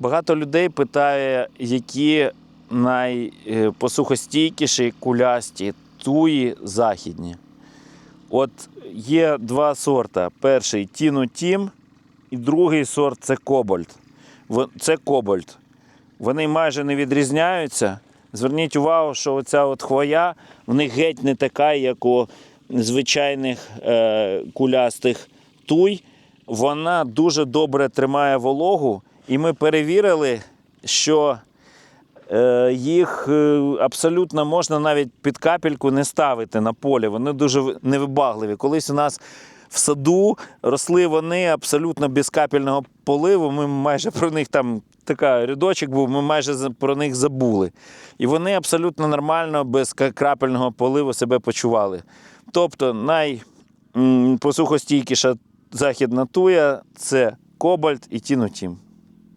Багато людей питає, які найпосухостійкіші кулясті туї західні. От є два сорта. Перший Тіну Тім, і другий сорт це Кобальт. Це Кобальт. Вони майже не відрізняються. Зверніть увагу, що оця от хвоя в них геть не така, як у звичайних е, кулястих туй. Вона дуже добре тримає вологу, і ми перевірили, що е, їх е, абсолютно можна навіть під капельку не ставити на полі. Вони дуже невибагливі. Колись у нас в саду росли вони абсолютно без капельного поливу. Ми майже про них там така рядочок був, ми майже про них забули. І вони абсолютно нормально без крапельного поливу себе почували. Тобто найпосухостійкіша західна туя це кобальт і тінотім.